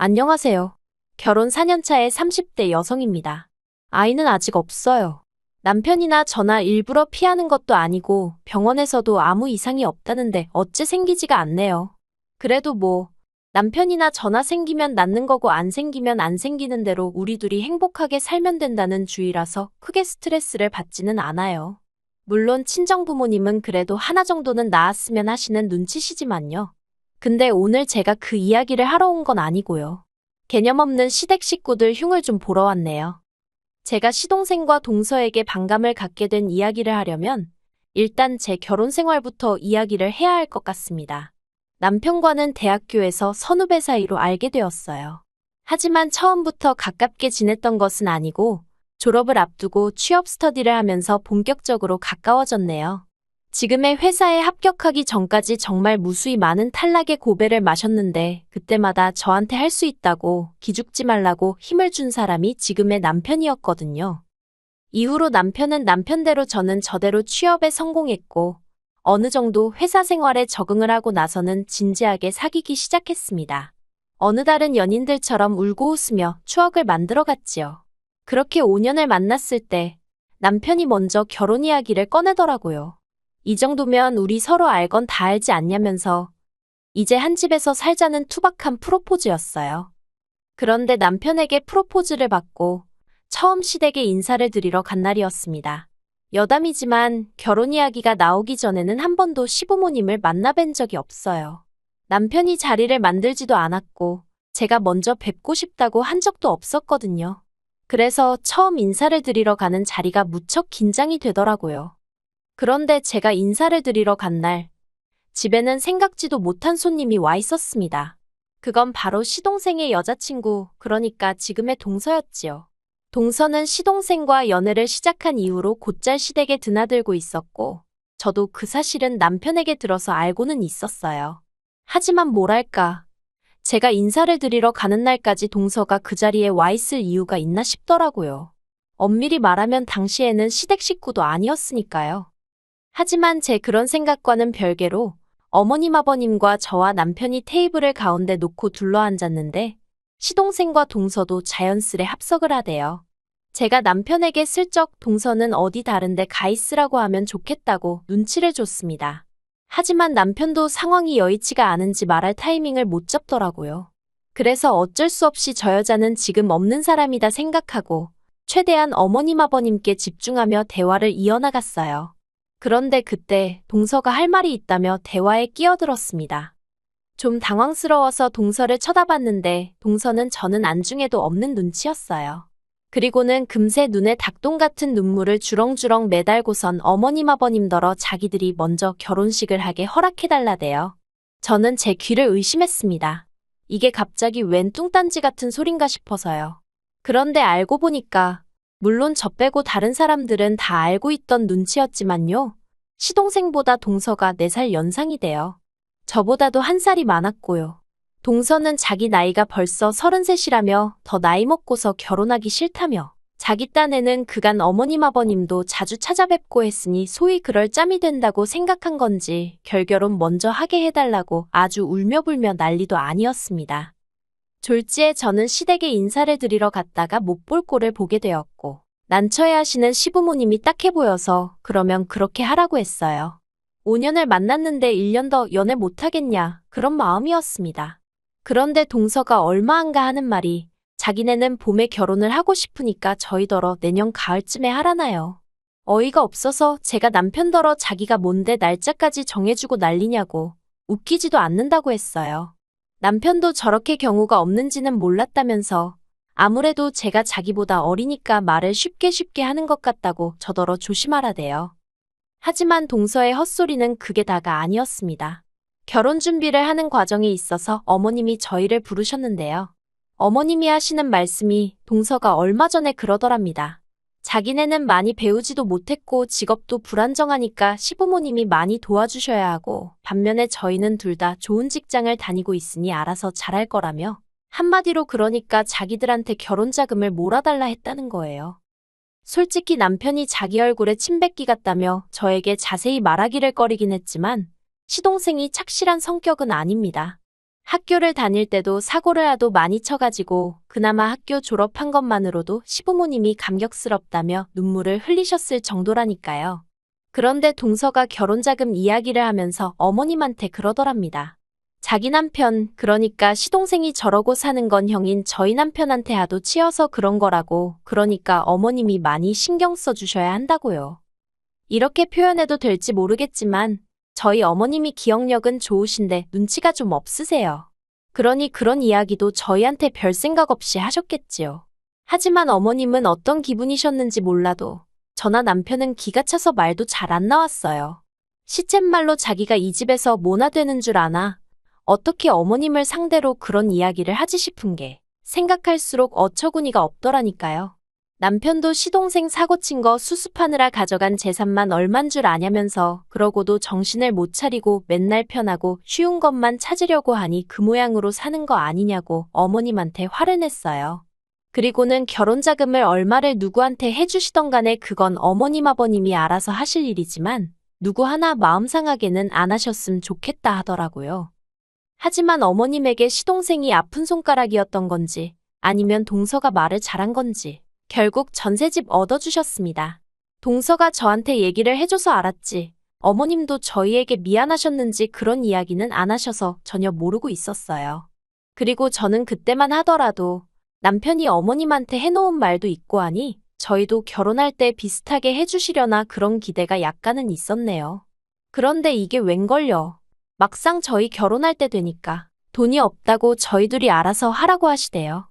안녕하세요. 결혼 4년차의 30대 여성입니다. 아이는 아직 없어요. 남편이나 저나 일부러 피하는 것도 아니고 병원에서도 아무 이상이 없다는데 어째 생기지가 않네요. 그래도 뭐 남편이나 저나 생기면 낳는 거고 안 생기면 안 생기는 대로 우리 둘이 행복하게 살면 된다는 주의라서 크게 스트레스를 받지는 않아요. 물론 친정 부모님은 그래도 하나 정도는 낳았으면 하시는 눈치시지만요. 근데 오늘 제가 그 이야기를 하러 온 건 아니고요. 개념 없는 시댁 식구들 흉을 좀 보러 왔네요. 제가 시동생과 동서에게 반감을 갖게 된 이야기를 하려면 일단 제 결혼 생활부터 이야기를 해야 할 것 같습니다. 남편과는 대학교에서 선후배 사이로 알게 되었어요. 하지만 처음부터 가깝게 지냈던 것은 아니고 졸업을 앞두고 취업 스터디를 하면서 본격적으로 가까워졌네요. 지금의 회사에 합격하기 전까지 정말 무수히 많은 탈락의 고배를 마셨는데 그때마다 저한테 할 수 있다고 기죽지 말라고 힘을 준 사람이 지금의 남편이었거든요. 이후로 남편은 남편대로 저는 저대로 취업에 성공했고 어느 정도 회사 생활에 적응을 하고 나서는 진지하게 사귀기 시작했습니다. 어느 다른 연인들처럼 울고 웃으며 추억을 만들어 갔지요. 그렇게 5년을 만났을 때 남편이 먼저 결혼 이야기를 꺼내더라고요. 이 정도면 우리 서로 알 건 다 알지 않냐면서 이제 한 집에서 살자는 투박한 프로포즈였어요. 그런데 남편에게 프로포즈를 받고 처음 시댁에 인사를 드리러 간 날이었습니다. 여담이지만 결혼 이야기가 나오기 전에는 한 번도 시부모님을 만나뵌 적이 없어요. 남편이 자리를 만들지도 않았고 제가 먼저 뵙고 싶다고 한 적도 없었거든요. 그래서 처음 인사를 드리러 가는 자리가 무척 긴장이 되더라고요. 그런데 제가 인사를 드리러 간 날, 집에는 생각지도 못한 손님이 와 있었습니다. 그건 바로 시동생의 여자친구, 그러니까 지금의 동서였지요. 동서는 시동생과 연애를 시작한 이후로 곧잘 시댁에 드나들고 있었고, 저도 그 사실은 남편에게 들어서 알고는 있었어요. 하지만 뭐랄까, 제가 인사를 드리러 가는 날까지 동서가 그 자리에 와 있을 이유가 있나 싶더라고요. 엄밀히 말하면 당시에는 시댁 식구도 아니었으니까요. 하지만 제 그런 생각과는 별개로 어머님 아버님과 저와 남편이 테이블을 가운데 놓고 둘러앉았는데 시동생과 동서도 자연스레 합석을 하대요. 제가 남편에게 슬쩍 동서는 어디 다른데 가 있으라고 하면 좋겠다고 눈치를 줬습니다. 하지만 남편도 상황이 여의치가 않은지 말할 타이밍을 못 잡더라고요. 그래서 어쩔 수 없이 저 여자는 지금 없는 사람이다 생각하고 최대한 어머님 아버님께 집중하며 대화를 이어나갔어요. 그런데 그때 동서가 할 말이 있다며 대화에 끼어들었습니다. 좀 당황스러워서 동서를 쳐다봤는데 동서는 저는 안중에도 없는 눈치였어요. 그리고는 금세 눈에 닭똥 같은 눈물을 주렁주렁 매달고선 어머님 아버님더러 자기들이 먼저 결혼식을 하게 허락해달라대요. 저는 제 귀를 의심했습니다. 이게 갑자기 웬 뚱딴지 같은 소린가 싶어서요. 그런데 알고 보니까 물론 저 빼고 다른 사람들은 다 알고 있던 눈치였지만요. 시동생보다 동서가 4살 연상이 돼요. 저보다도 한 살이 많았고요. 동서는 자기 나이가 벌써 33이라며 더 나이 먹고서 결혼하기 싫다며 자기 딴에는 그간 어머님 아버님도 자주 찾아뵙고 했으니 소위 그럴 짬이 된다고 생각한 건지 결결혼 먼저 하게 해달라고 아주 울며불며 난리도 아니었습니다. 졸지에 저는 시댁에 인사를 드리러 갔다가 못 볼 꼴을 보게 되었고 난처해 하시는 시부모님이 딱해 보여서 그러면 그렇게 하라고 했어요. 5년을 만났는데 1년 더 연애 못하겠냐 그런 마음이었습니다. 그런데 동서가 얼마 안가 하는 말이 자기네는 봄에 결혼을 하고 싶으니까 저희더러 내년 가을쯤에 하라나요. 어이가 없어서 제가 남편더러 자기가 뭔데 날짜까지 정해주고 난리냐고 웃기지도 않는다고 했어요. 남편도 저렇게 경우가 없는지는 몰랐다면서 아무래도 제가 자기보다 어리니까 말을 쉽게 쉽게 하는 것 같다고 저더러 조심하라대요. 하지만 동서의 헛소리는 그게 다가 아니었습니다. 결혼 준비를 하는 과정에 있어서 어머님이 저희를 부르셨는데요. 어머님이 하시는 말씀이 동서가 얼마 전에 그러더랍니다. 자기네는 많이 배우지도 못했고 직업도 불안정하니까 시부모님이 많이 도와주셔야 하고 반면에 저희는 둘 다 좋은 직장을 다니고 있으니 알아서 잘할 거라며 한마디로 그러니까 자기들한테 결혼 자금을 몰아달라 했다는 거예요. 솔직히 남편이 자기 얼굴에 침 뱉기 같다며 저에게 자세히 말하기를 꺼리긴 했지만 시동생이 착실한 성격은 아닙니다. 학교를 다닐 때도 사고를 하도 많이 쳐가지고 그나마 학교 졸업한 것만으로도 시부모님이 감격스럽다며 눈물을 흘리셨을 정도라니까요. 그런데 동서가 결혼자금 이야기를 하면서 어머님한테 그러더랍니다. 자기 남편, 그러니까 시동생이 저러고 사는 건 형인 저희 남편한테 하도 치여서 그런 거라고, 그러니까 어머님이 많이 신경 써주셔야 한다고요. 이렇게 표현해도 될지 모르겠지만, 저희 어머님이 기억력은 좋으신데 눈치가 좀 없으세요. 그러니 그런 이야기도 저희한테 별 생각 없이 하셨겠지요. 하지만 어머님은 어떤 기분이셨는지 몰라도 저나 남편은 기가 차서 말도 잘 안 나왔어요. 시쳇말로 자기가 이 집에서 뭐나 되는 줄 아나 어떻게 어머님을 상대로 그런 이야기를 하지 싶은 게 생각할수록 어처구니가 없더라니까요. 남편도 시동생 사고친 거 수습하느라 가져간 재산만 얼만 줄 아냐면서 그러고도 정신을 못 차리고 맨날 편하고 쉬운 것만 찾으려고 하니 그 모양으로 사는 거 아니냐고 어머님한테 화를 냈어요. 그리고는 결혼 자금을 얼마를 누구한테 해주시던 간에 그건 어머님 아버님이 알아서 하실 일이지만 누구 하나 마음 상하게는 안 하셨음 좋겠다 하더라고요. 하지만 어머님에게 시동생이 아픈 손가락이었던 건지 아니면 동서가 말을 잘한 건지 결국 전세집 얻어주셨습니다. 동서가 저한테 얘기를 해줘서 알았지. 어머님도 저희에게 미안하셨는지 그런 이야기는 안 하셔서 전혀 모르고 있었어요. 그리고 저는 그때만 하더라도 남편이 어머님한테 해놓은 말도 있고 하니 저희도 결혼할 때 비슷하게 해주시려나 그런 기대가 약간은 있었네요. 그런데 이게 웬걸요. 막상 저희 결혼할 때 되니까 돈이 없다고 저희 둘이 알아서 하라고 하시대요.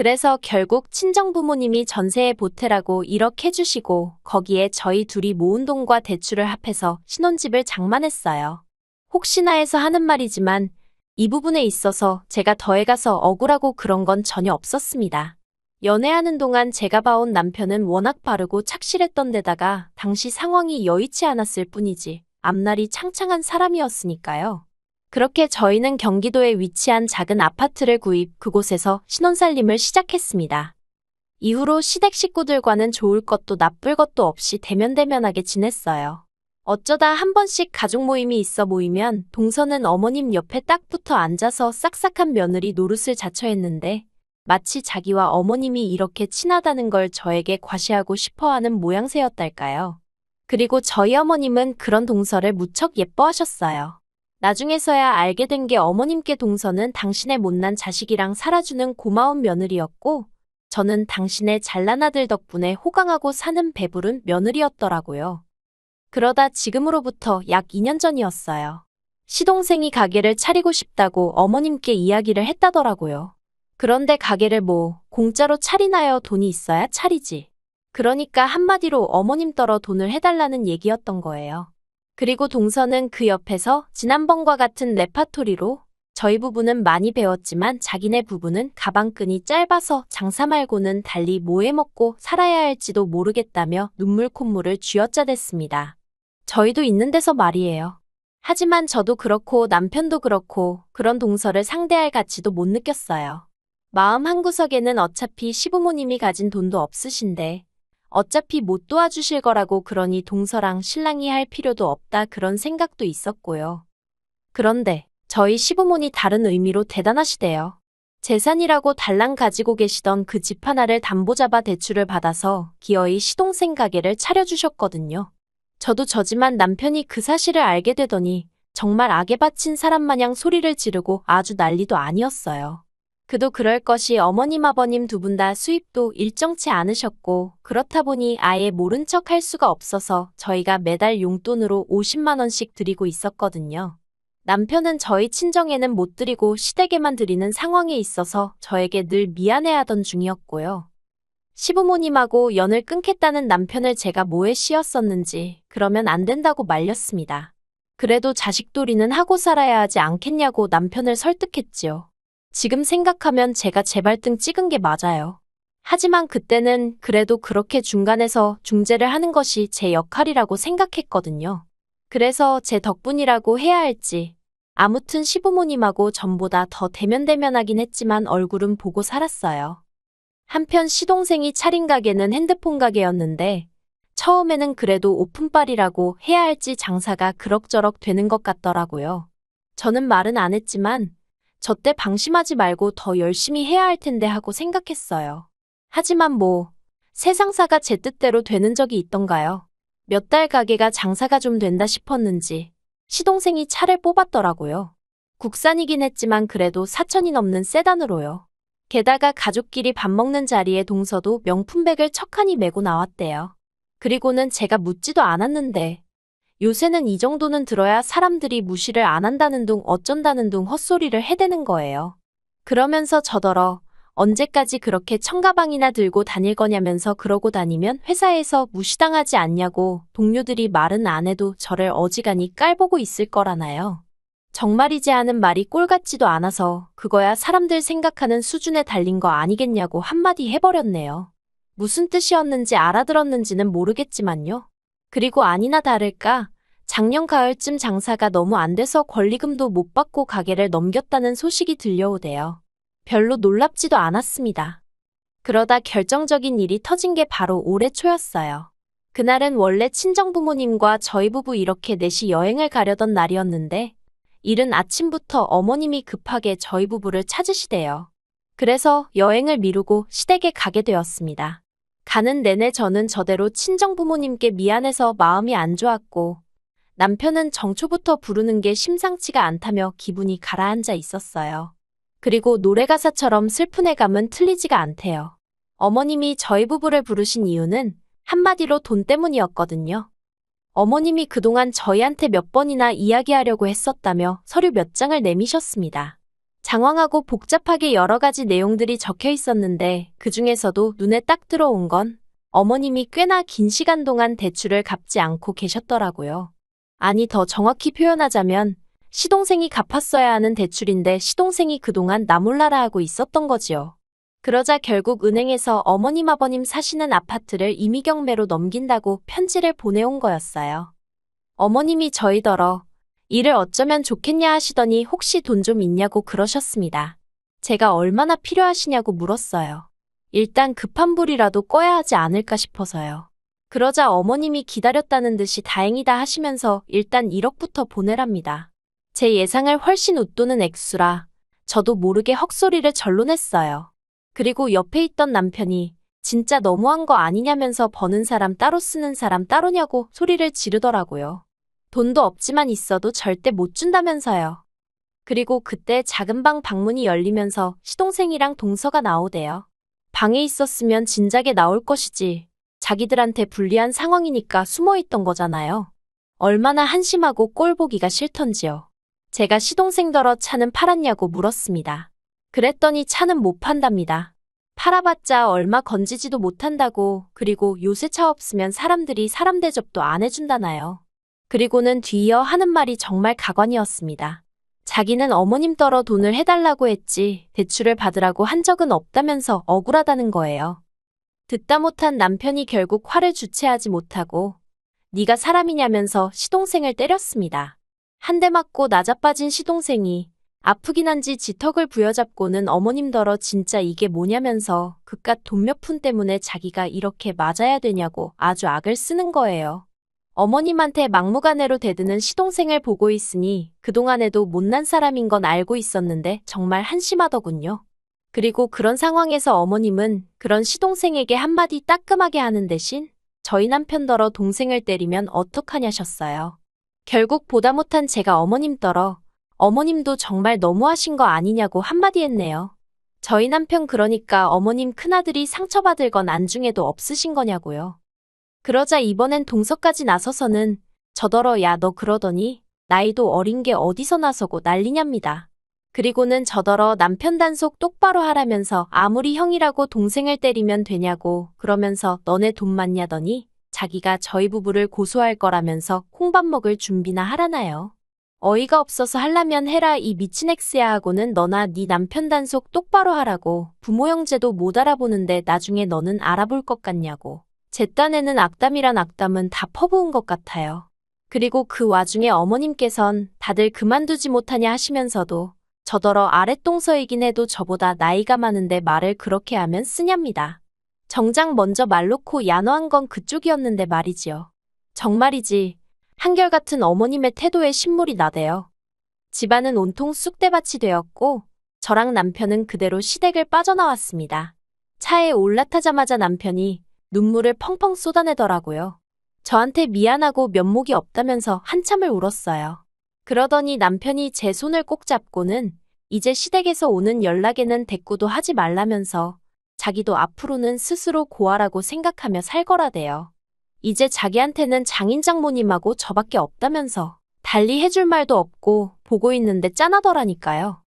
그래서 결국 친정 부모님이 전세에 보태라고 1억 해주시고 거기에 저희 둘이 모은 돈과 대출을 합해서 신혼집을 장만했어요. 혹시나 해서 하는 말이지만 이 부분에 있어서 제가 더해가서 억울하고 그런 건 전혀 없었습니다. 연애하는 동안 제가 봐온 남편은 워낙 바르고 착실했던 데다가 당시 상황이 여의치 않았을 뿐이지 앞날이 창창한 사람이었으니까요. 그렇게 저희는 경기도에 위치한 작은 아파트를 구입, 그곳에서 신혼살림을 시작했습니다. 이후로 시댁 식구들과는 좋을 것도 나쁠 것도 없이 대면대면하게 지냈어요. 어쩌다 한 번씩 가족 모임이 있어 모이면 동서는 어머님 옆에 딱 붙어 앉아서 싹싹한 며느리 노릇을 자처했는데 마치 자기와 어머님이 이렇게 친하다는 걸 저에게 과시하고 싶어 하는 모양새였달까요. 그리고 저희 어머님은 그런 동서를 무척 예뻐하셨어요. 나중에서야 알게 된 게 어머님께 동서는 당신의 못난 자식이랑 살아주는 고마운 며느리였고, 저는 당신의 잘난 아들 덕분에 호강하고 사는 배부른 며느리였더라고요. 그러다 지금으로부터 약 2년 전이었어요. 시동생이 가게를 차리고 싶다고 어머님께 이야기를 했다더라고요. 그런데 가게를 뭐, 공짜로 차리나요? 돈이 있어야 차리지. 그러니까 한마디로 어머님 떨어 돈을 해달라는 얘기였던 거예요. 그리고 동서는 그 옆에서 지난번과 같은 레파토리로 저희 부부는 많이 배웠지만 자기네 부부는 가방끈이 짧아서 장사 말고는 달리 뭐 해먹고 살아야 할지도 모르겠다며 눈물 콧물을 쥐어짜댔습니다. 저희도 있는 데서 말이에요. 하지만 저도 그렇고 남편도 그렇고 그런 동서를 상대할 가치도 못 느꼈어요. 마음 한구석에는 어차피 시부모님이 가진 돈도 없으신데 어차피 못 도와주실 거라고 그러니 동서랑 신랑이 할 필요도 없다 그런 생각도 있었고요. 그런데 저희 시부모니 다른 의미로 대단하시대요. 재산이라고 달랑 가지고 계시던 그 집 하나를 담보 잡아 대출을 받아서 기어이 시동생 가게를 차려주셨거든요. 저도 저지만 남편이 그 사실을 알게 되더니 정말 악에 바친 사람 마냥 소리를 지르고 아주 난리도 아니었어요. 그도 그럴 것이 어머님 아버님 두 분 다 수입도 일정치 않으셨고 그렇다 보니 아예 모른 척 할 수가 없어서 저희가 매달 용돈으로 50만 원씩 드리고 있었거든요. 남편은 저희 친정에는 못 드리고 시댁에만 드리는 상황에 있어서 저에게 늘 미안해하던 중이었고요. 시부모님하고 연을 끊겠다는 남편을 제가 뭐에 씌었었는지 그러면 안 된다고 말렸습니다. 그래도 자식돌이는 하고 살아야 하지 않겠냐고 남편을 설득했지요. 지금 생각하면 제가 제 발등 찍은 게 맞아요. 하지만 그때는 그래도 그렇게 중간에서 중재를 하는 것이 제 역할이라고 생각했거든요. 그래서 제 덕분이라고 해야 할지. 아무튼 시부모님하고 전보다 더 대면대면하긴 했지만 얼굴은 보고 살았어요. 한편 시동생이 차린 가게는 핸드폰 가게였는데 처음에는 그래도 오픈빨이라고 해야 할지 장사가 그럭저럭 되는 것 같더라고요. 저는 말은 안 했지만 저 때 방심하지 말고 더 열심히 해야 할 텐데 하고 생각했어요. 하지만 뭐, 세상사가 제 뜻대로 되는 적이 있던가요? 몇 달 가게가 장사가 좀 된다 싶었는지 시동생이 차를 뽑았더라고요. 국산이긴 했지만 그래도 4천이 넘는 세단으로요. 게다가 가족끼리 밥 먹는 자리에 동서도 명품백을 척하니 메고 나왔대요. 그리고는 제가 묻지도 않았는데 요새는 이 정도는 들어야 사람들이 무시를 안 한다는 둥 어쩐다는 둥 헛소리를 해대는 거예요. 그러면서 저더러 언제까지 그렇게 청가방이나 들고 다닐 거냐면서 그러고 다니면 회사에서 무시당하지 않냐고 동료들이 말은 안 해도 저를 어지간히 깔보고 있을 거라나요. 정말이지 하는 말이 꼴 같지도 않아서 그거야 사람들 생각하는 수준에 달린 거 아니겠냐고 한마디 해버렸네요. 무슨 뜻이었는지 알아들었는지는 모르겠지만요. 그리고 아니나 다를까 작년 가을쯤 장사가 너무 안 돼서 권리금도 못 받고 가게를 넘겼다는 소식이 들려오대요. 별로 놀랍지도 않았습니다. 그러다 결정적인 일이 터진 게 바로 올해 초였어요. 그날은 원래 친정 부모님과 저희 부부 이렇게 넷이 여행을 가려던 날이었는데 이른 아침부터 어머님이 급하게 저희 부부를 찾으시대요. 그래서 여행을 미루고 시댁에 가게 되었습니다. 가는 내내 저는 저대로 친정 부모님께 미안해서 마음이 안 좋았고 남편은 정초부터 부르는 게 심상치가 않다며 기분이 가라앉아 있었어요. 그리고 노래 가사처럼 슬픈 애감은 틀리지가 않대요. 어머님이 저희 부부를 부르신 이유는 한마디로 돈 때문이었거든요. 어머님이 그동안 저희한테 몇 번이나 이야기하려고 했었다며 서류 몇 장을 내미셨습니다. 장황하고 복잡하게 여러 가지 내용들이 적혀 있었는데 그 중에서도 눈에 딱 들어온 건 어머님이 꽤나 긴 시간 동안 대출을 갚지 않고 계셨더라고요. 아니 더 정확히 표현하자면 시동생이 갚았어야 하는 대출인데 시동생이 그동안 나몰라라 하고 있었던 거지요. 그러자 결국 은행에서 어머님 아버님 사시는 아파트를 임의경매로 넘긴다고 편지를 보내온 거였어요. 어머님이 저희더러 일을 어쩌면 좋겠냐 하시더니 혹시 돈 좀 있냐고 그러셨습니다. 제가 얼마나 필요하시냐고 물었어요. 일단 급한 불이라도 꺼야 하지 않을까 싶어서요. 그러자 어머님이 기다렸다는 듯이 다행이다 하시면서 일단 1억부터 보내랍니다. 제 예상을 훨씬 웃도는 액수라 저도 모르게 헛소리를 절로 냈어요. 그리고 옆에 있던 남편이 진짜 너무한 거 아니냐면서 버는 사람 따로 쓰는 사람 따로냐고 소리를 지르더라고요. 돈도 없지만 있어도 절대 못 준다면서요. 그리고 그때 작은 방 방문이 열리면서 시동생이랑 동서가 나오대요. 방에 있었으면 진작에 나올 것이지. 자기들한테 불리한 상황이니까 숨어 있던 거잖아요. 얼마나 한심하고 꼴 보기가 싫던지요. 제가 시동생더러 차는 팔았냐고 물었습니다. 그랬더니 차는 못 판답니다. 팔아봤자 얼마 건지지도 못한다고 그리고 요새 차 없으면 사람들이 사람 대접도 안 해준다나요. 그리고는 뒤이어 하는 말이 정말 가관이었습니다. 자기는 어머님 떨어 돈을 해달라고 했지 대출을 받으라고 한 적은 없다면서 억울하다는 거예요. 듣다 못한 남편이 결국 화를 주체하지 못하고 네가 사람이냐면서 시동생을 때렸습니다. 한 대 맞고 나자빠진 시동생이 아프긴 한지 지턱을 부여잡고는 어머님더러 진짜 이게 뭐냐면서 그깟 돈 몇 푼 때문에 자기가 이렇게 맞아야 되냐고 아주 악을 쓰는 거예요. 어머님한테 막무가내로 대드는 시동생을 보고 있으니 그동안에도 못난 사람인 건 알고 있었는데 정말 한심하더군요. 그리고 그런 상황에서 어머님은 그런 시동생에게 한마디 따끔하게 하는 대신 저희 남편더러 동생을 때리면 어떡하냐셨어요. 결국 보다 못한 제가 어머님더러 어머님도 정말 너무하신 거 아니냐고 한마디 했네요. 저희 남편 그러니까 어머님 큰아들이 상처받을 건 안중에도 없으신 거냐고요. 그러자 이번엔 동서까지 나서서는 저더러 야 너 그러더니 나이도 어린 게 어디서 나서고 난리냐입니다. 그리고는 저더러 남편 단속 똑바로 하라면서 아무리 형이라고 동생을 때리면 되냐고 그러면서 너네 돈 많냐더니 자기가 저희 부부를 고소할 거라면서 콩밥 먹을 준비나 하라나요. 어이가 없어서 할라면 해라 이 미친 엑스야 하고는 너나 네 남편 단속 똑바로 하라고 부모 형제도 못 알아보는데 나중에 너는 알아볼 것 같냐고. 제 딴에는 악담이란 악담은 다 퍼부은 것 같아요. 그리고 그 와중에 어머님께선 다들 그만두지 못하냐 하시면서도 저더러 아랫동서이긴 해도 저보다 나이가 많은데 말을 그렇게 하면 쓰냐입니다. 정작 먼저 말 놓고 야노한 건 그쪽이었는데 말이지요. 정말이지 한결같은 어머님의 태도에 신물이 나대요. 집안은 온통 쑥대밭이 되었고 저랑 남편은 그대로 시댁을 빠져나왔습니다. 차에 올라타자마자 남편이 눈물을 펑펑 쏟아내더라고요. 저한테 미안하고 면목이 없다면서 한참을 울었어요. 그러더니 남편이 제 손을 꼭 잡고는 이제 시댁에서 오는 연락에는 대꾸도 하지 말라면서 자기도 앞으로는 스스로 고아라고 생각하며 살 거라대요. 이제 자기한테는 장인 장모님하고 저밖에 없다면서 달리 해줄 말도 없고 보고 있는데 짠하더라니까요.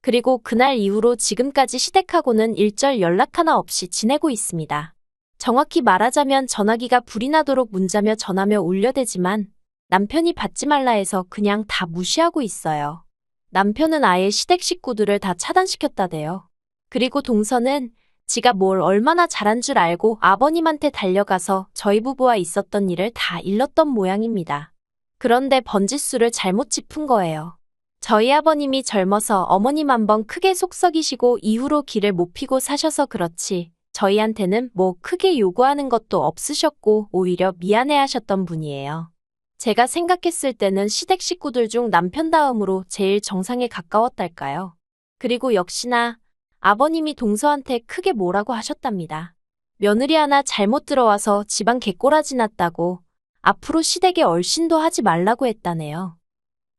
그리고 그날 이후로 지금까지 시댁하고는 일절 연락 하나 없이 지내고 있습니다. 정확히 말하자면 전화기가 불이 나도록 문자며 전화며 울려대지만 남편이 받지 말라 해서 그냥 다 무시하고 있어요. 남편은 아예 시댁 식구들을 다 차단시켰다대요. 그리고 동서는 지가 뭘 얼마나 잘한 줄 알고 아버님한테 달려가서 저희 부부와 있었던 일을 다 일렀던 모양입니다. 그런데 번지수를 잘못 짚은 거예요. 저희 아버님이 젊어서 어머님 한 번 크게 속썩이시고 이후로 길을 못 피고 사셔서 그렇지 저희한테는 뭐 크게 요구하는 것도 없으셨고 오히려 미안해 하셨던 분이에요. 제가 생각했을 때는 시댁 식구들 중 남편 다음으로 제일 정상에 가까웠달까요. 그리고 역시나 아버님이 동서한테 크게 뭐라고 하셨답니다. 며느리 하나 잘못 들어와서 집안 개꼬라지 났다고 앞으로 시댁에 얼씬도 하지 말라고 했다네요.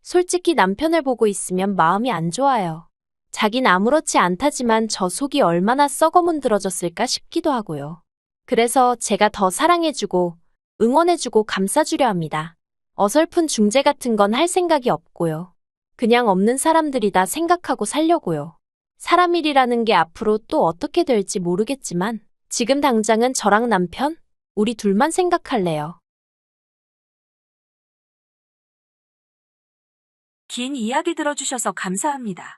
솔직히 남편을 보고 있으면 마음이 안 좋아요. 자긴 아무렇지 않다지만 저 속이 얼마나 썩어문드러졌을까 싶기도 하고요. 그래서 제가 더 사랑해주고 응원해주고 감싸주려 합니다. 어설픈 중재 같은 건 할 생각이 없고요. 그냥 없는 사람들이다 생각하고 살려고요. 사람 일이라는 게 앞으로 또 어떻게 될지 모르겠지만 지금 당장은 저랑 남편, 우리 둘만 생각할래요. 긴 이야기 들어주셔서 감사합니다.